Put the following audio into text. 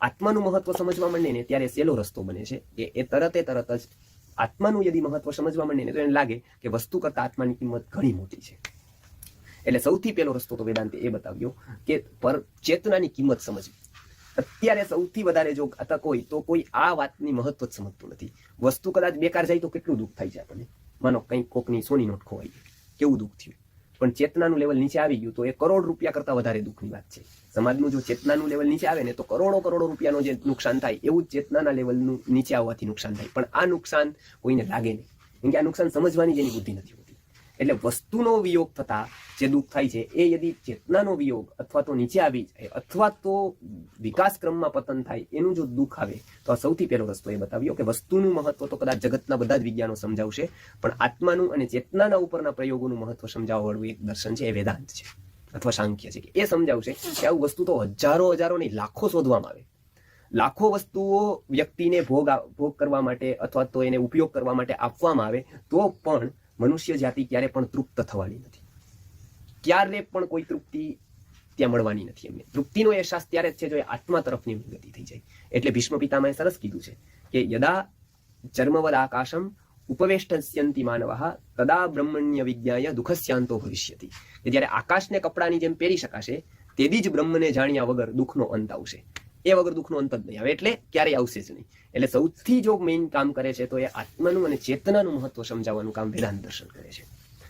આત્માનું મહત્વ સમજવા માંડે ને ત્યારે સહેલો રસ્તો બને છે. કે એ તરતે તરત જ આત્માનું યદી મહત્વ સમજવા માંડે ને તો એને લાગે કે વસ્તુ કરતા આત્માની કિંમત ઘણી મોટી છે. એટલે સૌથી પહેલો રસ્તો તો વેદાંતે એ બતાવ્યો કે પર ચેતનાની કિંમત સમજવી. અત્યારે સૌથી વધારે જો તક હોય તો કોઈ આ વાતની મહત્વ જ સમજતું નથી. વસ્તુ કદાચ બેકાર જાય તો કેટલું દુઃખ થાય છે આપણને? માનો કંઈક કોકની સોની નોટ ખોવાઈ કેવું દુઃખ થયું? પણ ચેતનાનું લેવલ નીચે આવી ગયું તો એ કરોડ રૂપિયા કરતા વધારે દુઃખની વાત છે. સમાજનું જો ચેતનાનું લેવલ નીચે આવે ને તો કરોડો કરોડો રૂપિયાનું જે નુકસાન થાય એવું જ ચેતનાના લેવલનું નીચે આવવાથી નુકસાન થાય. પણ આ નુકસાન કોઈને લાગે નહીં. કેમ કે આ નુકસાન સમજવાની જેની બુદ્ધિ નથી હોતી. એટલે વસ્તુનો વિયોગ થતા જે દુઃખ થાય છે, એ યદી ચેતનાનો વિયોગ અથવા તો નીચે આવી જાય અથવા તો વિકાસ ક્રમમાં પતન થાય, એનું જો દુઃખ આવે, તો આ સૌથી પહેલો રસ્તો એ બતાવ્યો કે વસ્તુનું મહત્વ તો કદાચ જગતના બધા જ વિજ્ઞાનો સમજાવશે, પણ આત્માનું અને ચેતનાના ઉપરના પ્રયોગોનું મહત્વ સમજાવવાનું એક દર્શન છે, એ વેદાંત છે, અથવા સાંખ્ય છે એ સમજાવશે કે આવું વસ્તુ તો હજારો હજારો નહીં, લાખો શોધવામાં આવે. લાખો વસ્તુઓ વ્યક્તિને ભોગ ભોગ કરવા માટે અથવા તો એને ઉપયોગ કરવા માટે આપવામાં આવે, તો પણ મનુષ્ય જાતિ ક્યારે પણ તૃપ્ત થવાની નથી. ક્યારે પણ કોઈ તૃપ્તિ ત્યાં મળવાની નથી એમને. તૃપ્તિનો અહેસાસ ત્યારે જ છે જો એ આત્મા તરફની ગતિ થઈ જાય. એટલે ભીષ્મ પિતામહે સરસ કીધું છે કે યદા ચર્મવદ આકાશમ ઉપવેષ્ટસ્યંતિ માનવા તદા બ્રહ્મણ્ય વિજ્ઞાય દુઃખસ્યાંતો ભવિષ્યતિ. કે જ્યારે આકાશને કપડાની જેમ પહેરી શકાશે, તેથી જ બ્રહ્મને જાણ્યા વગર દુઃખનો અંત આવશે. એ વગર દુઃખનો અંત જ નહીં આવે. એટલે ક્યારેય આવશે જ નહીં. એટલે સૌથી જો મેઇન કામ કરે છે તો એ આત્માનું અને ચેતનાનું મહત્વ સમજાવવાનું કામ વેદાંત દર્શન કરે છે.